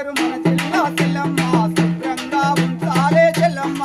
ఉంటారు మన చెల్ల చెల్లమ్మ శుభ్రంగా ఉంచాలే చెల్లమ్మ.